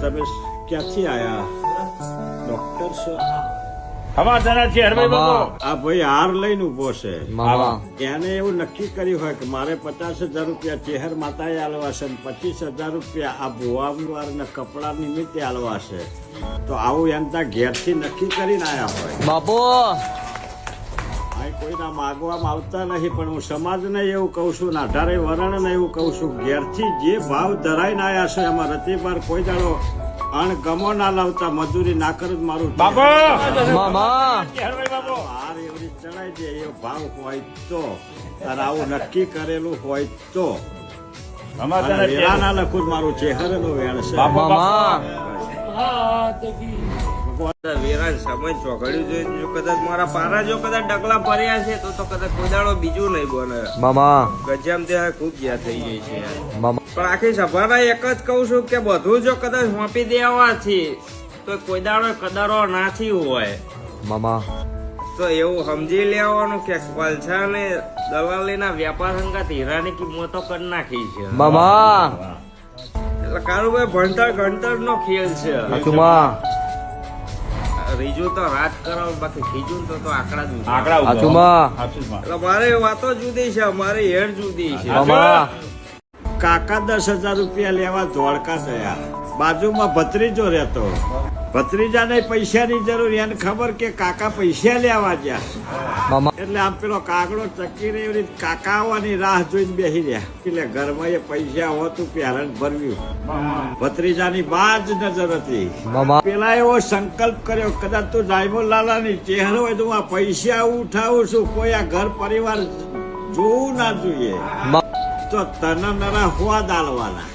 તમે ક્યાંથી આયા? ડોક્ટર છો? સમાધાન છે હરભાઈ મામા. બાપુ આ ભાઈ હાર લઈને ઊભો છે. એને એવું નક્કી કર્યું હોય કે મારે પચાસ હજાર રૂપિયા ચેહર માતાએ આલવા છે અને પચીસ હજાર રૂપિયા આ ભુવાવાળાના કપડા નિમિત્તે આલવા છે. તો આવું એમ ત્યાં ઘેરથી નક્કી કરીને આયા હોય. બાપુ કોઈના માગવામાં આવતા નહીં પણ હું સમાજને એવું કહું છું ને અઢારે વર્ણને એવું કહું છું ઘેરથી જે ભાવ ધરાઈને આવ્યા છે એમાં રતિભાર કોઈ દાડો અણગમો ના લાવતા મજૂરી ના કરું જ મારું મામા! હાર એવડી ચડાઈ દે એવો ભાવ હોય તો. અને આવું નક્કી કરેલું હોય તો. વેરાના લખું જ મારું ચેહરનું વેણ છે. સમય જો કદાચ મારા પારા જો કદાચ ડગલા ભર્યા છે તો તો કદાચ કોઈ દાડો બીજું નહીં બને. મામા. ગજામ તે ખૂબ જ્યાં થઈ ગઈ છે. મામા. પણ આખી સભાના એક જ કહું છું કે બધું જો કદાચ સોંપી દેવાથી તો કોઈ કદાળો નાથી હોય. મામા. તો એવું સમજી લેવાનું કે પલસા ને દલાલીના વેપાર સંગાત હીરાની કિંમતો કરી નાખી છે. મામા. એટલે કારુભાઈ ભણતર ગણતર નો ખેલ છે. રીજું તો રાત કરો બાકી ખીજું તો તો આંકડા જ. હાચુમાં. એટલે મારે વાતો જુદી છે મારી હેડ જુદી છે. કાકા દસ હજાર રૂપિયા લેવા ધોળકા ગયા બાજુમાં ભત્રીજો રહેતો. ભત્રીજાને પૈસાની જરૂર એને ખબર કે કાકા પૈસા લેવા ગયા. એટલે આમ પેલો કાગડો ચકી રહ્યો એવી કાકા આવવાની રાહ જોઈને બેસી રહ્યા. એટલે ઘરમાં એ પૈસા હોતું પહેરણ ભરવ્યું ભત્રીજાની બા જ નજર હતી. પેલા એવો સંકલ્પ કર્યો કદાચ તું જાયમો લાલાની ચહેરો હોય તો હું આ પૈસા ઉઠાવું છું કોઈ આ ઘર પરિવાર જોવું ના જોઈએ. તો તને નરા હોવા દાલવાના.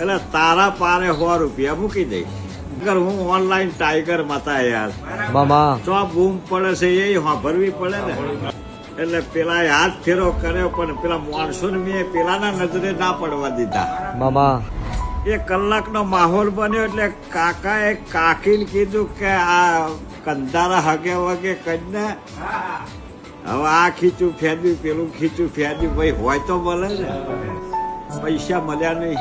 એટલે તારા પારે સો રૂપિયા મૂકી દઈશ. અગર હું ઓનલાઈન ટાઈગર માતા યાર. મામા. તો આ બૂમ પડે છે એ ભરવી પડે ને. એટલે પેલા હાથ ફેરો કર્યો પણ પેલા માણસો ને મેં પેલાના નજરે ના પડવા દીધા. મામા. એ કલાકનો માહોલ બન્યો એટલે કાકાએ કાકીને કીધું કે આ કંધારા હગે વગે કરીને હવે આ ખીચું ફેદ્યું પેલું ખીચું ફેદ્યું ભાઈ હોય તો મળે ને. પૈસા મળ્યા નહીં.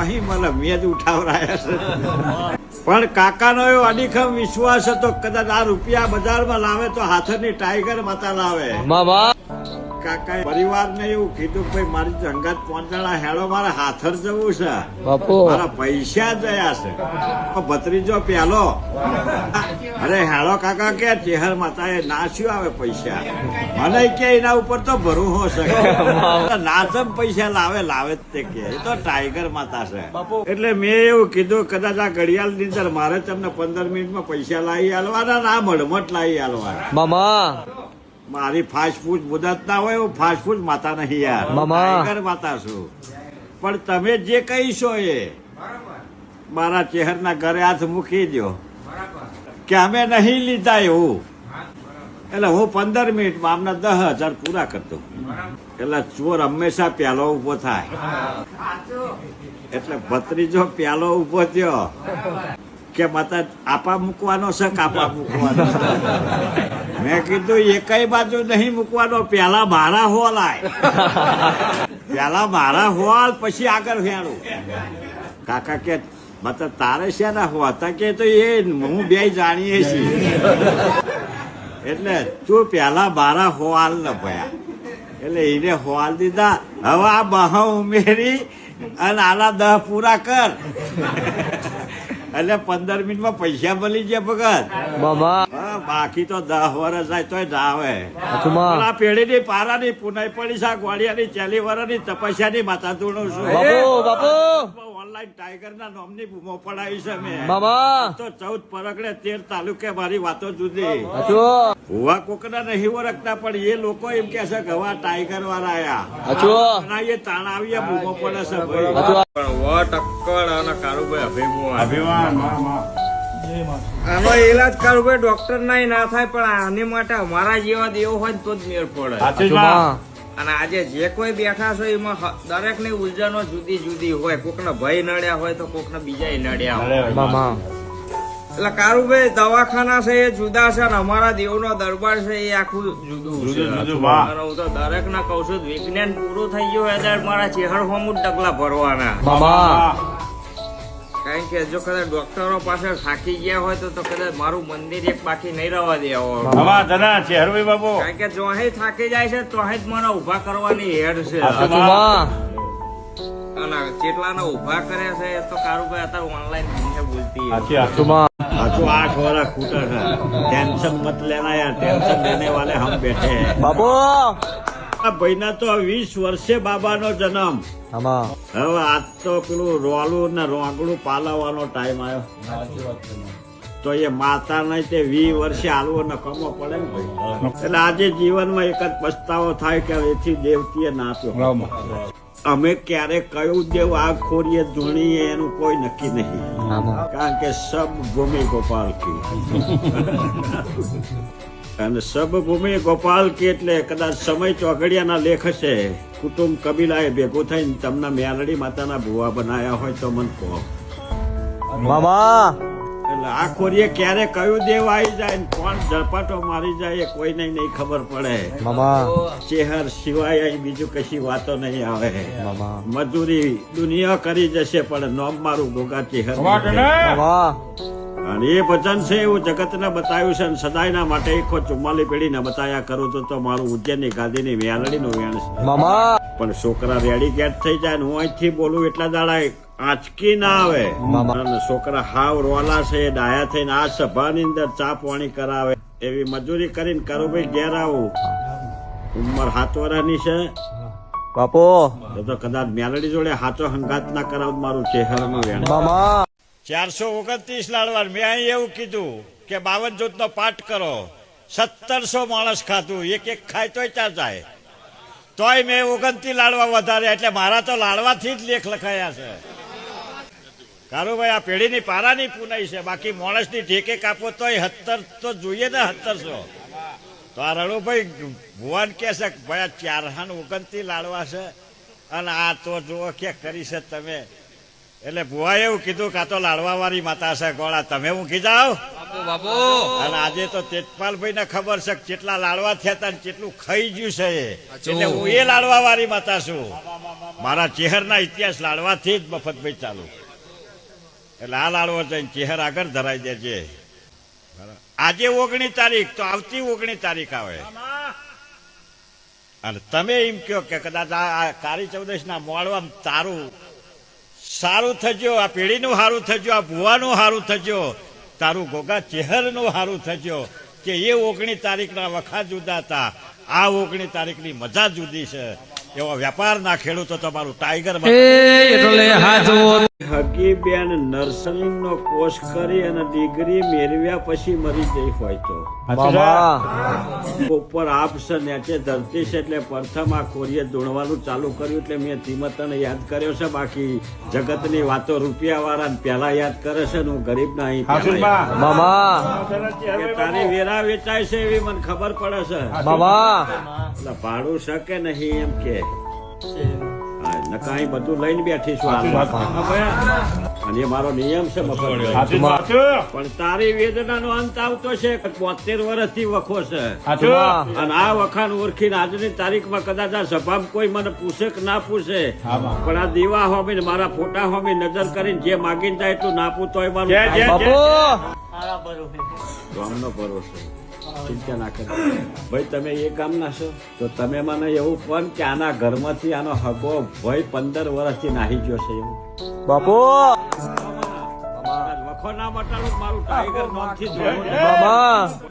અહીં મને મેં જ ઉઠાવરાયા છે. પણ કાકાનો એવો અડીખમ વિશ્વાસ હતો કદાચ આ રૂપિયા બજારમાં લાવે તો હાથની ટાઈગર માતા લાવે. કાકાએ પરિવારને એવું કીધું કે ભાઈ મારી જંગત પહોંચાડા હેડો મારે હાથર જવું છે. મારા પૈસા જયા છે. ભત્રીજો પેલો અરે હેડો કાકા કે ચેહર માતાએ નાસ્યું આવે પૈસા? મને કે એના ઉપર તો ભરોસો છે નાચમ પૈસા લાવે લાવે જ તે કે. એ તો ટાઈગર માતા છે. એટલે મેં એવું કીધું કદાચ આ ઘડિયાળની અંદર મારે તમને પંદર મિનિટમાં પૈસા લાવી આલવાના ના મળમટ લાવી આલવાના. મામા. મારી ફાસ્ટ ફૂડ મુદત ના હોય એવું ફાસ્ટ ફૂડ માતા નહીં યાર. હું ટાઈગર માતા છું. પણ તમે જે કહીશો એ મારા ચહેરના ઘરે હાથ મૂકી દો કે અમે નહીં લીધા એવું. એટલે હું પંદર મિનિટમાં આમના દસ હજાર પૂરા કરતો એટલે ચોર હંમેશા પ્યાલો ઊભો થાય. એટલે ભત્રીજો પ્યાલો ઊભો થયો. કે માતા આપા મૂકવાનો છે કાપા મૂકવાનો મેં કીધું એકાઈ બાજુ નહીં મૂકવાનો, પેલા મારા હોલ આય પેલા મારા હોલ પછી આગળ ફેરું કાકા કે માતા તારે શેના હોતા કે તો એ હું બે જાણીએ છીએ. એટલે તું પેલા મારા હોલ ન ભયા. એટલે એને હોલ દીધા, હવે આ બહા ઉમેરી અને આના દહ પૂરા કર. એટલે પંદર મિનિટમાં પૈસા મળી જાય ભગત. મામા બાકી તો દહ વર્ષ જાય તોય જાવે આ પેઢી ની પેઢીની પારાની પુનાઈ પડી છે ગોળિયાની ચાલી વર્ષની તપસ્યાની માતા ધૂણું છું બાપુ બાપુ ઓનલાઈન ટાઈગર ના નામની બૂમો પડાવી છે મેં. બાબા! તો ચૌદ પરગડે તેર તાલુકે મારી વાતો જુદી. હુવા કોકડા નહીં ઓળખતા પણ એ લોકો એમ કે છે કે હવા ટાઈગર વાળા આયા. ના એ તાણાવીએ બૂમો પડે છે ભાઈ. હાચુ પણ વટ અક્કડ અને કારુભાઈ અભિમાન અભિમાનમાં, માં. આનો ઈલાજ કારુભાઈ ડોક્ટર ના ના થાય પણ આની માટે અમારા જેવા દેવો હોય ને તો જ મેળ પડે. અને આજે જે કોઈ બેઠા છો એમાં દરેકની ઉર્જાનો જુદી જુદી હોય. કોકને ભય નડ્યા હોય તો કોકને બીજા નડ્યા હોય. એટલે કારુભાઈ દવાખાના છે એ જુદા છે અને અમારા દેવનો દરબાર છે એ આખું જુદું હું તો દરેક ના કઉ છું વિજ્ઞાન પૂરું થઈ ગયું હોય ત્યારે મારા ચેહર હોમ ડગલા ભરવાના. મામા કે જો કદાચ ડોક્ટરો પાસે થાકી ગયા હોય તો તો કદાચ મારું મંદિર એક બાકી નહીં રહેવા દેવા ધના છે હરવી બાબુ. કારણ કે જો અહીં થાકી જાય છે તો અહીં જ મને ઊભા કરવાની હેડ છે. અને ઊભા કરે છે એ તો કારુભાઈ અત્યારે ઓનલાઈન દુનિયા બોલતી સાચી આઠ વર્ષ ખૂટા ટેન્શન મત લેના યાર ટેન્શન લેને વાલે હમ બેઠે. हैं. આ ભાઈના તો વીસ વર્ષે બાબાનો જન્મ. હવે આજ તો પેલું રોલું ને રોગડું પાલવવાનો ટાઈમ આવ્યો. તો એ માતા નહીં તે વી વર્ષે હાલવો નકમો પડે ને ભાઈ. એટલે આજે જીવનમાં એક જ પસ્તાવો થાય કે એથી દેવતીએ નાચ્યો. અમે ક્યારે કયું દેવ આ ખોરીએ ધૂણીએ એનું કોઈ નક્કી નહીં. કારણ કે સબ ભૂમિ ગોપાલ કી અને સબભૂમિ ગોપાલ કે એટલે કદાચ સમય ચોઘડિયાના લેખ હશે. કુટુંબ કબીલાએ ભેગું થઈને તમને મેલડી માતાના ભુવા બનાયા હોય તો મને કહો. મામા! એટલે આ ખોરીએ ક્યારે કયું દેવ આવી જાય ને કોણ ઝડપાટો મારી જાય એ કોઈને નહીં ખબર પડે. મામા! ચેહર સિવાય અહીં બીજું કશી વાતો નહીં આવે. મામા! મજૂરી દુનિયા કરી જશે પણ નોમ મારું ગોગા ચેહર મામા! અને એ ભજન છે એવું જગતને બતાવ્યું છે અને સદાયના માટે એક ચુમ્માલી પેઢીને બતાવ્યા કરું તો તો મારું ઉજ્જૈનની ગાદીની નું વેણ છે. મામા! પણ છોકરા રેડી ગેટ થઈ જાય ને હું અહીંથી બોલું એટલા દાડા આંચકી ના આવે. અને છોકરા હાવ રોલા છે ડાયા થઈને આ સભાની અંદર ચા પાણી કરાવે. એવી મજૂરી કરીને કરું ભાઈ ઘેર આવું. ઉંમર હાથ વરાની છે. બાપો! તો કદાચ મેલડી જોડે હાથો હંગાત ના કરાવ મારું ચહેરાનું વેણ. ચારસો ઓગણત્રીસ લાડવા. મેં અહીં એવું કીધું કે બાવન જૂથનો પાઠ કરો. સત્તરસો માણસ ખાતું એક એક ખાય તોય ચાર જાય. તોય મેં ઓગણત્રીસ લાડવા વધારે એટલે મારા તો લાડવાથી જ લેખ લખાયા છે. કારુભાઈ આ પેઢીની પારાની પુનાઈ છે. બાકી માણસની ઠેકે કાપો તોય હત્તર તો જોઈએ ને સત્તરસો. તો આ રણુભાઈ ભુવન કે છે ભાઈ, આ ચારહાન ઓગણત્રીસ લાડવા છે. અને આ તો જુઓ કે કરી છે તમે. એટલે ભુવાએ એવું કીધું કાં તો લાડવા વાળી માતા છે ગોળા તમે ઊંઘી બાપુ અને આજે તો તેજપાલભાઈ ને ખબર છે કેટલા લાડવા થયા હતા કેટલું ખાઈ ગયું છે એટલે હું એ લાડવા વાળી માતા છું. મારા ચેહરના ઇતિહાસ લાડવાથી જ મફતભાઈ ચાલુ. એટલે આ લાડવો જઈને ચેહર આગળ ધરાઈ દેજે. આજે ઓગણી તારીખ તો આવતી ઓગણી તારીખ આવે. અને તમે એમ કહો કે કદાચ આ આ કાળી ચૌદશ ના મોડવા તારું સારું થજો, આ પેઢીનું સારું થજો, આ ભુવાનું સારું થજો, તારું ગોગા ચહેરનું સારું થજો, કે એ ઓગણી તારીખના વખા જુદા હતા, આ ઓગણી તારીખની મજા જુદી છે. એવો વેપારના ખેડૂતો તમારું ટાઈગર હગી બેન નર્સરી નો કોર્સ કરી અને ડિગ્રી મેળવ્યા પછી મરી ગઈ હોય તો. ઉપર આપશે નેચે ધરતી છે એટલે પ્રથમ આ કોરીએ દોડવાનું ચાલુ કર્યું એટલે મેં ધીમત યાદ કર્યો છે. બાકી જગતની વાતો રૂપિયા વાળા પેલા યાદ કરે છે હું ગરીબ ના અહીં તારી વેરા વેચાય છે એવી મને ખબર પડે છે. ભાડું શકે નહીં એમ કે. નકા અહીં બધું લઈને બેઠી છું. અને એ મારો નિયમ છે. પણ તારી વેદનાનો અંત આવતો છે બોતેર વર્ષથી વખો છે. અને આ વખાણ ઓળખીને આજની તારીખમાં કદાચ આ સભામાં કોઈ મને પૂછે કે ના પૂછે. પણ આ દીવા હોમી ને મારા ફોટા હોમી નજર કરીને જે માગીને જાય તું ના પૂછતો મારું બાપુ. ગામનો ભરોસો ચિંતા ના કરો. ભાઈ તમે એ ગામના છો? તો તમે મને એવું પણ કે આના ઘરમાંથી આનો હગો ભાઈ પંદર વર્ષથી નાહી ગયો છે એવું. બાપુ!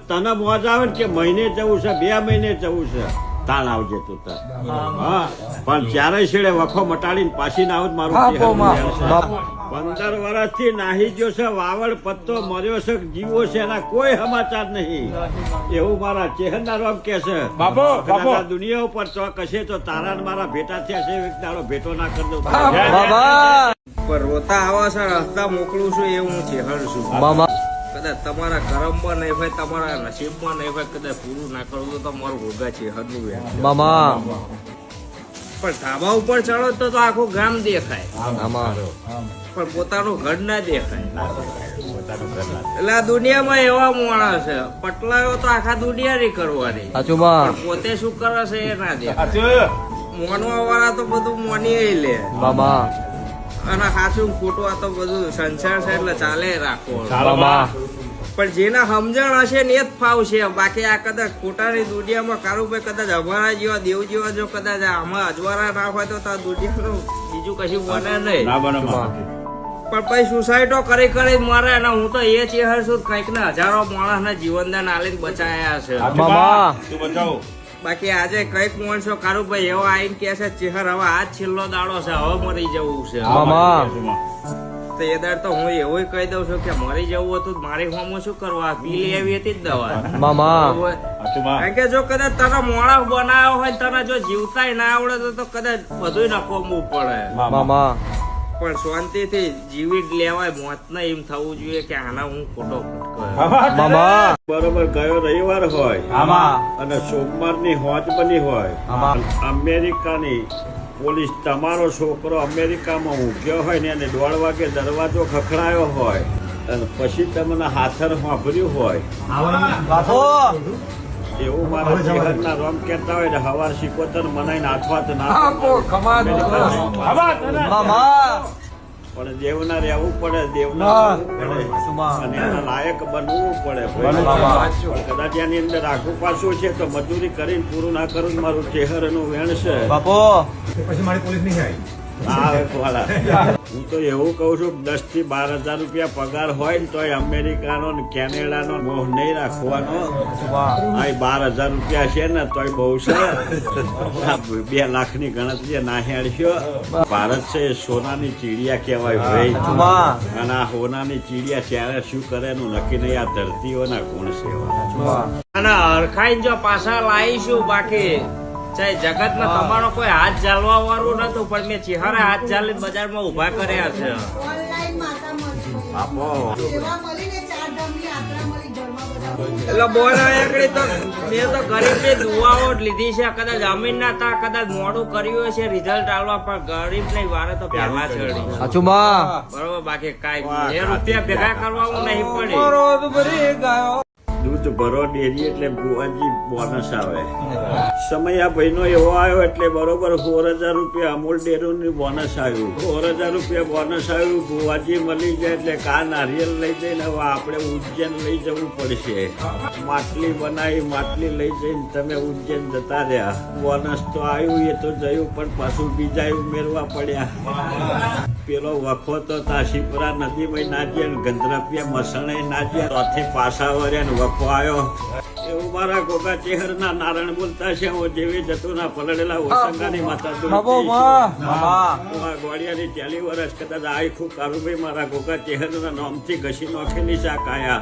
તને મોજ આવે કે મહિને જવું છે બે મહિને જવું છે? તાણ આવજે તું તાર. હા. પણ જ્યારે છેડે વખો મટાડીને પાછી ના આવું મારું પંદર વર્ષથી નાહી ગયો છે વાવડ પત્તો મર્યો છે જીવો છે એના કોઈ સમાચાર નહીં. એવું મારા ચહેરના રોગ કે છે. બાપો બાપો. દુનિયા ઉપર તો કશે તો તારા મારા ભેટા થયા છે એક દાડો ભેટો ના કરી દઉં. બાબા રોતા આવા છે રસ્તા મોકલું છું એ હું ચેહર છું. બાબા કદાચ તમારા કરમમાં નહીં હોય તમારા નસીબમાં નહીં હોય કદાચ પૂરું ના કરું તો તમારું ભોગા છે હરનું મામા પણ ધાબા ઉપર ચડો તો તો આખું ગામ દેખાય. અમારો પણ પોતાનું ઘર ના દેખાય. એટલે આ દુનિયામાં એવા માણસ છે. પટલાયો તો આખા દુનિયાની કરવાની. પોતે શું કરે છે એ ના દેખાય. મોનવા વાળા તો બધું મોની લે. બાબા. અને સાચું ખોટું આ તો બધું સંસાર છે એટલે ચાલે રાખો. પણ જેના સમજણ હશે ને એ જ ફાવશે બાકી આ કદાચ ખોટાની દુનિયામાં કારુભાઈ કદાચ અમારા જેવા દેવ જેવા જો કદાચ આમાં અજવાળા ના હોય તો તો આ દુનિયાનું બીજું કશું બને નહીં ના. પણ પછી સુસાઇડો કરી કરી મારે અને હું તો એ ચેહર છું કંઈક ને હજારો માણસને જીવનદાન આલીને બચાયા છે મામા. તું બચાવો બાકી આજે કંઈક માણસો કારુભાઈ એવો આઈને કે છે ચેહર હવે આ છેલ્લો દાડો છે હવે મરી જવું છે. તો એ દાડ તો હું એવું કહી દઉં છું કે મરી જવું હતું મારે હોમો શું કરવા? પી લેવી હતી જ દવા. મામા. કારણ કે જો કદાચ તને મોણસ બનાવ્યો હોય તને જો જીવતાય ના આવડે તો કદાચ બધું નકોમવું પડે. મામા. પણ શાંતિથી જીવી જ લેવાય મોત ના એમ થવું જોઈએ કે આના હું ખોટો મામા. બરોબર ગયો રવિવાર હોય. અને અને સોમવારની હોજ બની હોય. અમેરિકાની પોલીસ તમારો છોકરો અમેરિકામાં ઊંઘ્યો હોય ને એને દોઢ વાગે દરવાજો ખખડાયો હોય અને પછી તમને હાથર સાંભળ્યું હોય. એવું મારા જીવનના રોમ કહેતા હોય ને હવાર શીખોતર મનાઈને હાથવાત ના પણ દેવના રહેવું પડે દેવના. અને એના લાયક બનવું પડે. કદાચ એની અંદર આખું પાછું છે તો મજૂરી કરીને પૂરું ના કરું મારું ચહેરનું વેણ છે. બાપો. પછી મારી પોલીસ નહીં આવી. આ વાળા. હું તો એવું કહું છું દસથી બાર હજાર રૂપિયા પગાર હોય ને તોય અમેરિકાનો ને કેનેડાનો મોહ નહીં રાખવાનો. આ બાર હજાર રૂપિયા છે ને તોય બહુ છે. બે લાખની ગણતરી ના હેડશો ભારત છે એ સોનાની ચીડિયા કહેવાય ભાઈ અને આ સોનાની ચીડિયા ત્યારે શું કરે એનું નક્કી નહીં આ ધરતીઓના ગુણ છે. અને અરખાઈ જો પાછા લાવીશું બાકી. ચાહે જગતમાં તમારો કોઈ હાથ ચાલવા વાળું નતું પણ મેં ચિહારા હાથ ચાલીને બજારમાં ઊભા કર્યા છે. ઓનલાઈન માતા મળી આપો સેવા મળીને ચાર ધામની યાત્રા મળી ઘરમાં બધા બહુ એટલે બોલ એકડી તો મેં તો ગરીબની દુઆઓ લીધી છે. કદાચ જમીન ના તા કદાચ મોડું કર્યું હશે રિઝલ્ટ આવવા પણ ગરીબની વારે તો પહેલા ચડી બરોબર બાકી કાંઈ રૂપિયા ભેગા કરવા નહીં પડી. દૂધ ભરો ડેરી એટલે ભુવાજી બોનસ આવે. સમય આ ભાઈનો એવો આવ્યો એટલે બરોબર સોળ હજાર રૂપિયા અમૂલ ડેરીનું બોનસ આવ્યું. સોળ હજાર રૂપિયા બોનસ આવ્યું, ભુવાજી મળી જાય એટલે કા નારિયેલ લઈ જઈને હવે આપણે ઉજ્જૈન લઈ જવું પડશે. માટલી બનાવી, માટલી લઈ જઈને તમે ઉજ્જૈન જતા રહ્યા. બોનસ તો આવ્યું, એ તો જયું, પણ પાછું બીજા ઉમેરવા પડ્યા. પેલો વખો તો તાશીપુરા નદીમાં નાજ્યા ને ગંધરપિયા મસણે નાજ્યા. ત્યાંથી પાછા વર્યા વખો આવ્યો એવું મારા ગોગા ચેહરના નારાયણ બોલતા છે હું જેવી જતો ના પલળેલા ઓસંગાની માતા દુર્ગી છું. મામા હું. આ ગોળિયાની ચાલી વર્ષ કદાચ આખું કારુભાઈ મારા ગોગા ચેહરના નામથી ઘસી નાખેલી છે આ કાયા.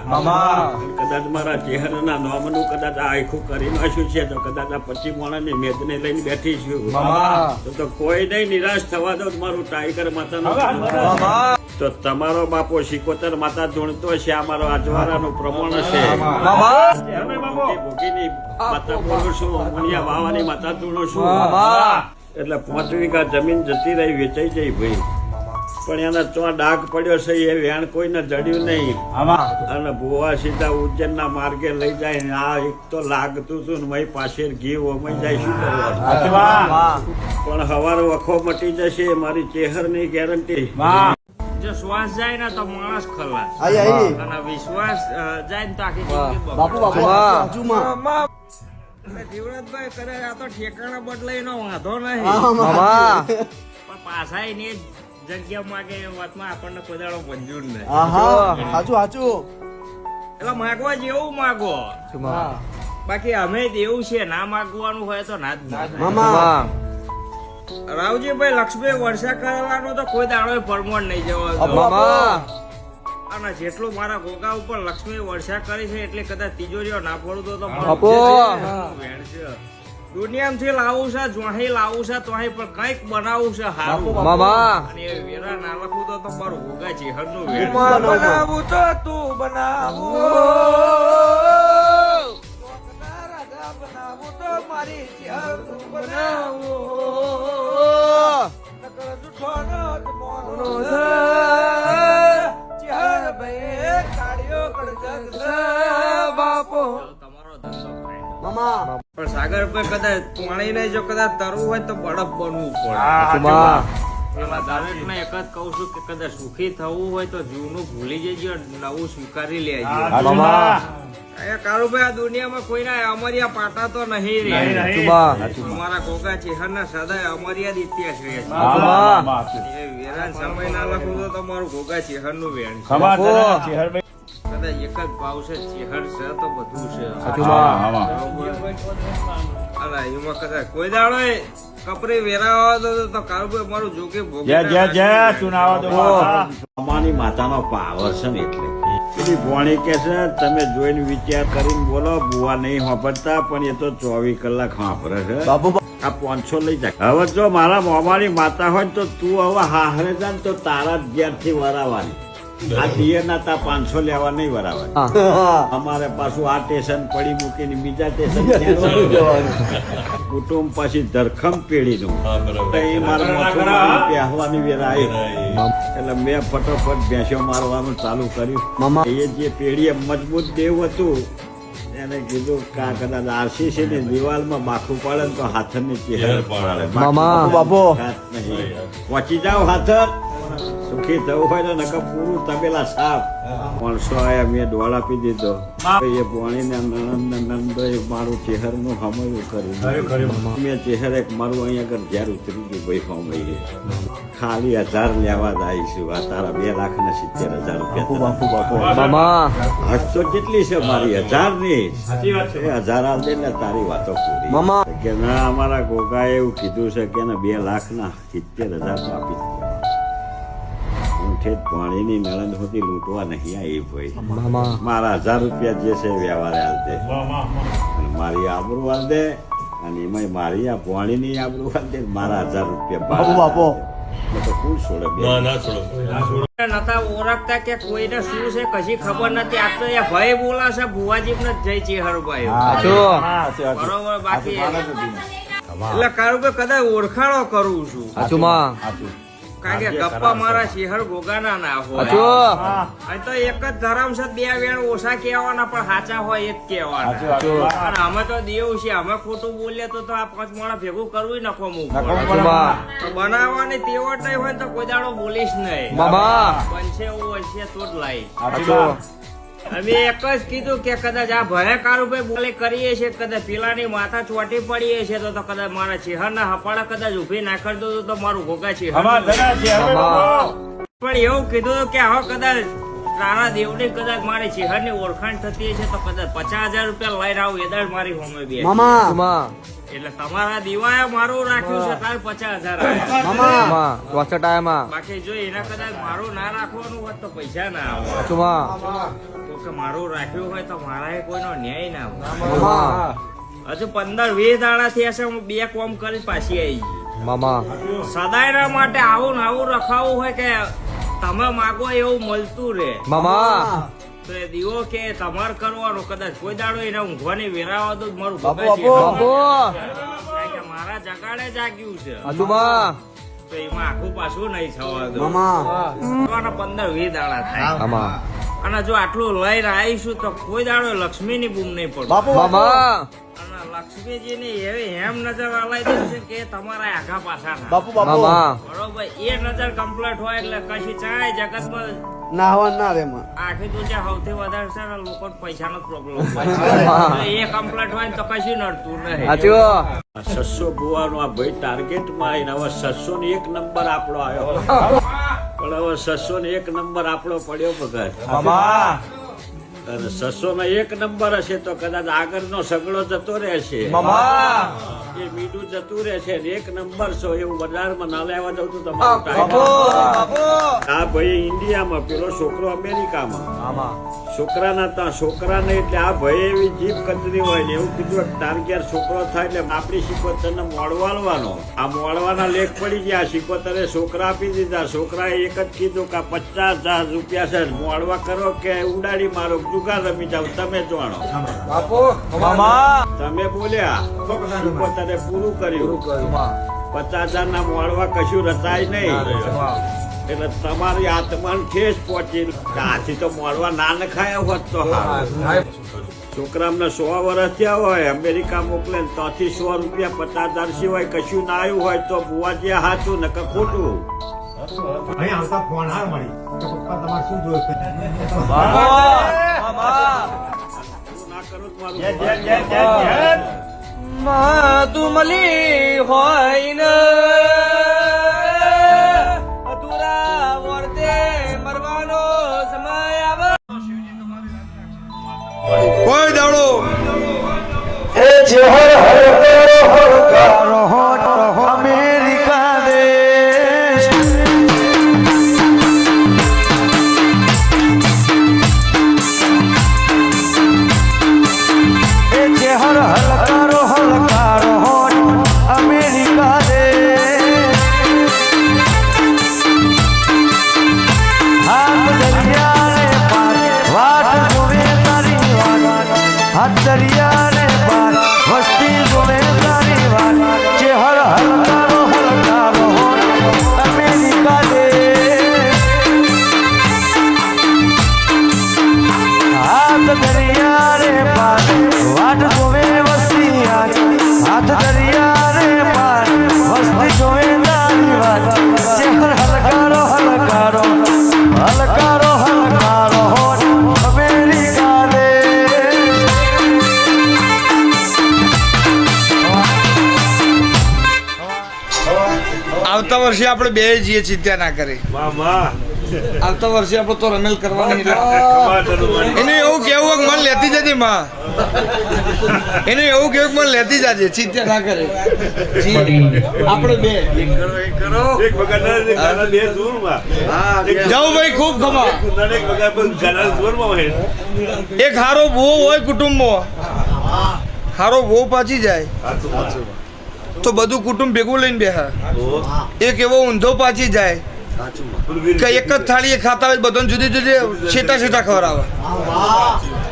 કદાચ મારા ચહેરાના નામનું કદાચ આ આખું કરી નાખ્યું છે તો કદાચ આ પચી મોણાની મેદને લઈને બેઠી છું. તો તો કોઈ નહીં નિરાશ થવા દો મારું ટાઈગર માતાનું તો તમારો બાપો શિકોતર માતા ધૂણતો છે આ મારો આજવારાનું પ્રમાણ છે. ભોગીની માતા બોલું છું મુનિયા બાવાની માતા ધૂણું છું. એટલે પાંચ વીઘા જમીન જતી રહી વેચાઈ જઈ ભાઈ. પણ એના ચો ડાઘ પડ્યો છે એ વેણ કોઈને જડ્યું નહીં. અને ભુવા સીધા ઉજ્જૈનના માર્ગે લઈ જાય ને આ એક તો લાગતું હતું ને મય પાસે ઘી ઓમાઈ જાય શું કરવાનું? પણ હવાર વખો મટી જશે મારી ચેહરની ગેરંટી. જો શ્વાસ જાય ને તો માણસ ખલાસ. આઈ આઈ અને વિશ્વાસ જાય ને તો આખી જિંદગી બાપુ બાપુ વાહ. જીવરાજભાઈ કદાચ આ તો ઠેકાણા બદલાય નો વાંધો નહીં. પણ પાછા એની જગ્યા માગે એ વાતમાં આપણને કોઈ મંજૂર નહીં. સાચું સાચું એટલે માગવા જેવું માગો. બાકી અમે જ એવું છે ના માગવાનું હોય તો ના જ મામા. રાવજીભાઈ લક્ષ્મી વર્ષા કરવાનો તો કોઈ દાડો પરમણ નહીં જવા મામા અને જેટલું મારા ગોગા ઉપર લક્ષ્મી વર્ષા કરી છે એટલે કદાચ તિજોરીઓ ના પડું તો તો મારું બાપુ. દુનિયામાંથી લાવું છે જોહી લાવું છે તોહી પણ કંઈક બનાવું છે હારું. મામા અને એ વેરા ના લખું તો તો મારું ગોગા ચેહરનું વેર. બનાવું. તો તું બનાવું. બનાવું તો મારી ચહેર બનાવું. મામા પણ સાગર પર કદાચ પાણી ને જો કદાચ તરવું હોય તો બરફ બનવું પડે. હા, એક જ કહું છું કે કદાચ સુખી થવું હોય તો જૂનું ભૂલી જજો નવું સ્વીકારી લેજો. કારુભાઈ આ દુનિયામાં કોઈના અમર્યા પાટા તો નહીં રે. અમારા કોકા ચેહરના સદાય અમર્યાદ ઇતિહાસ રહે છે. વેરાન સમય ના લખું તો તમારું ઘોઘા ચેહરનું વેણ છે. કદાચ એક જ ભાવ છે ચેહર છે તો બધું છે. અલા, એમાં કદાચ કોઈ દાડો કપરી વેરાવા દો તો કારુભાઈ મારું જોકે જય જય જય ચુનાવા દો માતા. અમારી માતાનો પાવર છે ને એટલે. પેલી ભોણી કે છે તમે જોઈને વિચાર કરીને બોલો બુવા નહીં વાપરતા પણ એ તો ચોવીસ કલાક વાપરે છે. બાપુ આ પાંચસો લઈ જાય હવે જો મારા મોમાની માતા હોય ને તો તું હવે હાહરે જા ને તો તારા જ ઘેરથી વરાવાની. આ દિયરના તા પાંચસો લેવા નહીં વરાવાની અમારે પાછું આ સ્ટેશન પડી મૂકીને બીજા સ્ટેશન કુટુંબ પછી ધરખમ પેઢીનું. તો એ મારા એટલે મેં ફટોફટ ભેંસો મારવાનું ચાલુ કર્યું. એ જે પેઢી મજબૂત દેવ હતું એને કીધું કા કદાચ આરસીસી ની દિવાલમાં માખું પાડે તો હાથરની ની પડે. પાડે બાપુ. હાથ નહીં. પહોંચી જાઓ હાથર. સુખી થવું હોય તો નકર પૂરું તપેલા સાફ. માણસો આયા મેં ડોળ આપી દીધો. એ ભણીને નંદ ને એ મારું ચહેરનું હમયું કર્યું. મેં ચહેર એક મારું અહીંયા આગળ ઘેર ઉતરી ગયું ભાઈ હમઈ ખાલી હજાર લેવા જ આવીશું આ તારા બે લાખ ને સિત્તેર હજાર રૂપિયા બાપુ બાપુ હજ તો કેટલી છે મારી હજારની હજાર આલ ને તારી વાતો પૂરી. મામા. કે ના અમારા ગોગાએ એવું કીધું છે કે બે લાખ ના સિત્તેર હજાર આપી દીધા. ઠેઠ પાણીની નળંદ હોતી લૂંટવા નહીં આવી ભાઈ. મારા હજાર રૂપિયા જે છે વ્યવહાર હાલ દે મામા અને મારી આબરૂ હાલતે અને એમાં મારી આ પાણીની આબરૂ હાલ દે મારા હજાર રૂપિયા બાપુ, બાપુ. નતા ઓળખતા કે કોઈને શું છે કશી ખબર નથી. આ તો એ ભાઈ. બોલાશે ભુવાજી ને જય ચેહરભાઈ. બરોબર બાકી એટલે કારુભાઈ કદાચ ઓળખાણો કરું છું. માં કારણ કે ગપ્પા મારા શેહર ગોગાના ના હોય. અહીં તો એક જ ધરમ છે બે વેણ ઓછા કહેવાના પણ સાચા હોય એ જ કહેવાના. અને અમે તો દેવ છે અમે ખોટું બોલીએ તો આ પાંચ માણસ ભેગું કરવું નખો મૂકો. બનાવવાની તેવડ નહીં હોય તો કોઈ દાડો બોલીશ નહીં. બનશે એવું હશે તો જ લાઈ. અમે એક જ કીધું કે કદાચ આ ભયા રૂપે બોલે કરીએ છીએ કદાચ પેલાની માથા ચોટી પડીએ છીએ તો તો કદાચ મારા ચેહરના હપાડા કદાચ ઊભી ના તો મારું ભોગા મામા. બાપુ. પણ એવું કીધું કે હવે કદાચ રાણા દેવની કદાચ મારી ચેહરની ઓળખાણ થતી છે તો કદાચ પચાસ હજાર રૂપિયા લઈને આવું એ દાડ મારી હોમે બે હાચું માં. એટલે તમારા દીવાએ મારું રાખ્યું છે પચાસ હજાર. બાકી જો એના કદાચ મારું ના રાખવાનું હોત તો પૈસા ના આવે. તો મારું રાખ્યું હોય તો મારા કોઈનો ન્યાય ના આવે હજુ પંદર વીસ દાડા થી હશે હું બે કોમ કરી પાછી આવી ગઈ. મામા. સદાયના માટે આવું ને આવું રખાવું હોય કે તમે માગો એવું મળતું રે મામા. તો એ દીવો કે તમાર કરવાનો કદાચ કોઈ દાડો એને ઊંઘવાની વેરાવા દો મારું બાપુ, બાપુ. મારા જગાડે જાગ્યું છે. હાચું તો એમાં આખું પાછું નહીં થવા દો. મામા. કરવાના પંદર વીસ દાડા થાય. અને જો આટલું લઈને આવીશું તો કોઈ દાડો લક્ષ્મીની બૂમ નહીં પડે. મામા. અને લક્ષ્મીજીની એવી હેમ નજર હલાઈ દે છે કે તમારા આખા પાછા બાપુ બાપુ. બરોબર એ નજર કમ્પ્લીટ હોય એટલે કશી ચાય જગતમાં નાહવા ના રે માં. આખી દુનિયા સૌથી વધારે છે ને લોકો પૈસાનો પ્રોબ્લેમ હા. એ કમ્પ્લેટ હોય તો કશું નડતું નહીં. હાચું. સસ્સો ગોવાનો આ ભાઈ ટાર્ગેટમાં આવીને હવે સસ્સો ને એક નંબર આપણો આવ્યો. પણ હવે સસ્સો ને એક નંબર આપણો પડ્યો પગાર. અને સસ્સો નો એક નંબર હશે તો કદાચ આગળનો સગડો જતો રહેશે. મામા એ મીઠું જતું રહેશે એક નંબર છો એવું બજારમાં ના લેવા જવું તો તમારું ભાઈ ઇન્ડિયામાં પેલો છોકરો અમેરિકામાં. આમાં. છોકરાના ત્યાં છોકરાને એટલે આ ભાઈ એવી જીભ કતરી હોય ને એવું કીધું કે તાર ઘેર છોકરો થાય એટલે આપણી શિકોતરને મોડવાલવાનો આ મોડવાના લેખ પડી ગયા. શિકોતરે છોકરા આપી દીધા. છોકરાએ એક જ કીધું કે પચાસ હજાર રૂપિયા છે. મોડવા કરો કે ઉડાડી મારો. જુગાર રમી જાવ. તમે જાણો તમે બોલ્યા. શિકોતરે પૂરું કર્યું. પચાસ હજાર ના મોડવા કશું રચાય નહીં. એટલે તમારી આત્માને ઠેસ પહોંચી હાથી તો મળવા ના નખાયા હોત તો. છોકરામને સો વર્ષ થયા હોય અમેરિકા મોકલે ને ત્યાંથી સો રૂપિયા પચાસ હજાર સિવાય કશું ના આવ્યું હોય તો બુવાજી હાચું ને ખોટું. અહીં આવતા ફોન આવે મારી. કે પપ્પા તમારે શું જોયું ના કરો મારું જય જય જય જય જય. માં તું મળી હોય ને. અમેરિકા દેશ એ ચહેર હલકારો હલકારો અમેરિકા દેશ પાર, વાટ જોવે તારી વાત હાથ દરિયાને પાર વસ્તી ગોવે તારી વાત. જે હર હલકારો વર્ષે આપણે બે જઈએ ચિંતા ના કરી આવતા વર્ષે આપણે તો રમેલ કરવાની. એને એવું કેવું કે મને લેતી જજે માં. એને એવું કેવું મન મને લેતી જાજે ચિંતા ના કરે આપણે બે. એક વખત ના, એક ગાના બે જોરમાં. એક જાઉં ભાઈ ખૂબ ખમા એક હારો બહુ હોય કુટુંબમાં. હારો બહુ પાછી જાય. તો બધું કુટુંબ ભેગું લઈને બેહા. એક એવો ઊંધો પાછી જાય. કે એક જ થાળીએ ખાતા હોય બધાને જુદી જુદી છેટા છેટા ખવડાવે.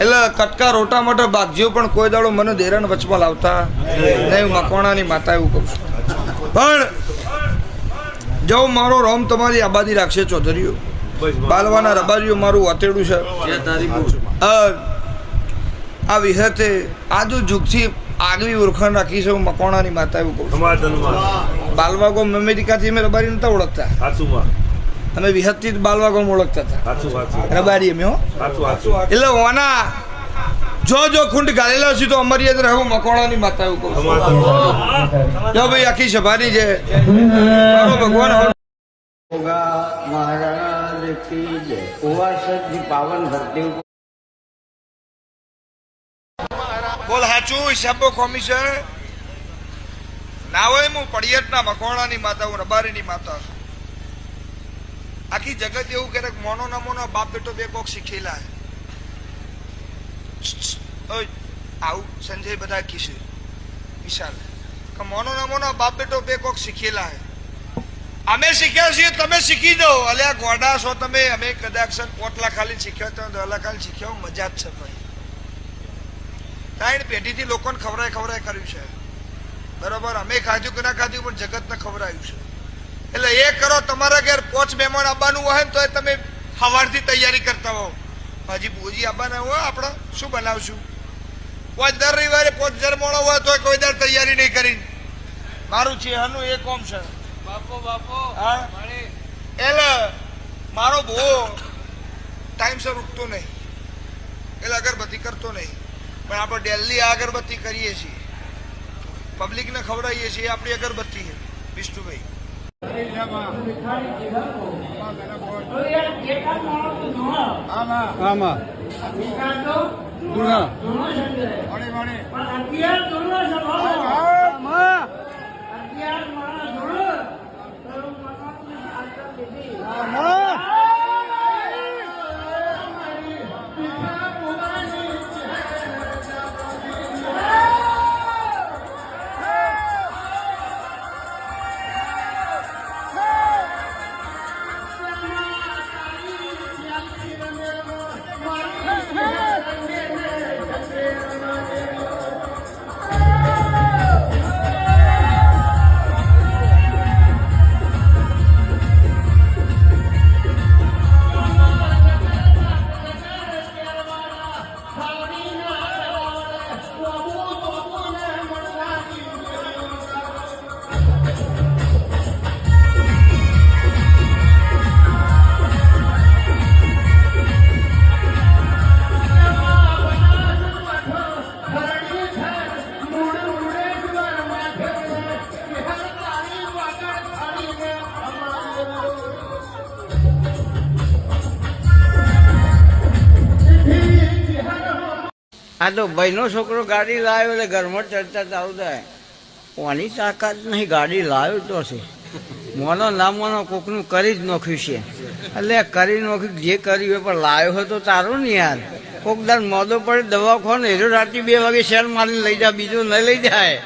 એટલે કટકા રોટા મોટા બાગજીઓ પણ કોઈ દાડો મને દેરાણ વચમાં લાવતા નહીં મકવાણાની માતા એવું કહું છું. પણ જો મારો રોમ તમારી આબાદી રાખશે ચૌધરીઓ બાલવાના રબારીઓ મારું વાતેડું છે. આ આ વિહતે આજુ જુગથી આગવી ઓળખાણ રાખી છે હું મકવાણાની માતા એવું કહું બાલવા ગોમ અમેરિકાથી અમે રબારી નતા ઓળખતા સાચું માં. અમે વિહતથી જ બાલવા ગોમ ઓળખતા હતા સાચું, સાચું. રબારી અમે હો સાચું, સાચું. એટલે ઓના જો જો ખૂંડ ગાલેલા છે તો અમારી યાદ રહું મકોણાની માતા એવું કહું. જો ભાઈ આખી સભાની છે ભગવાન મહારાજ કી જય પાવન ધરતી બોલ હાચું હિસાબો કોમિશન ના હોય હું પડિયતના મકવાણાની માતા, હું રબારીની માતા છું. આખી જગત એવું કરે મોનો ના બાપ બેટો બે કોક શીખેલા આવું સંજય બધા કીશે વિશાલ, કે મોનો ના બાપ બેટો બે કોક શીખેલા હે અમે શીખ્યા છીએ, તમે શીખી દો. અલ્યા ગોડા છો તમે, અમે કદાચ પોટલા ખાલી શીખ્યો તો દોલા ખાલી શીખ્યો મજા જ છે ભાઈ. ત્રણ પેઢીથી લોકોને ખવરાય ખવરાય કર્યું છે. બરોબર અમે ખાધું કે ના ખાધું પણ જગતને ખવરાયું છે. એટલે એ કરો તમારા ઘેર પોચ મહેમાન આવવાનું હોય ને તો તમે સવારથી તૈયારી કરતા હો હજી ભોજી આવવાના હોય આપણે શું બનાવશું? કોઈ દર રવિવારે પોચ દર મોડો હોય તો કોઈ દર તૈયારી નહીં કરી મારું છે હનું એ કોમ છે. બાપો બાપો હા? એટલે મારો બહુ ટાઈમસર ઉઠતો નહીં. એટલે અગરબત્તી કરતો નહીં. પણ આપણે ડેલી અગરબત્તી કરીએ છીએ. પબ્લિકને ખવડાવીએ છીએ આપણી અગરબત્તી છે વિષ્ણુભાઈ. આમાં આ તો ભાઈનો છોકરો ગાડી લાવ્યો એટલે ઘરમાં ચડતા ચાલુ થાય. કોની તાકાત નહીં, ગાડી લાવ્યો તો છે. મોનો ના મોનો કોકનું કરી જ નોખ્યું છે. એટલે કરી નોખ્યું, જે કર્યું એ પણ લાવ્યો હોય તો તારું ને યાર. કોક દર મોદો પડે દવા ખો ને એરો રાતે બે વાગે શેર મારીને લઈ જાય બીજું નહીં લઈ જાય.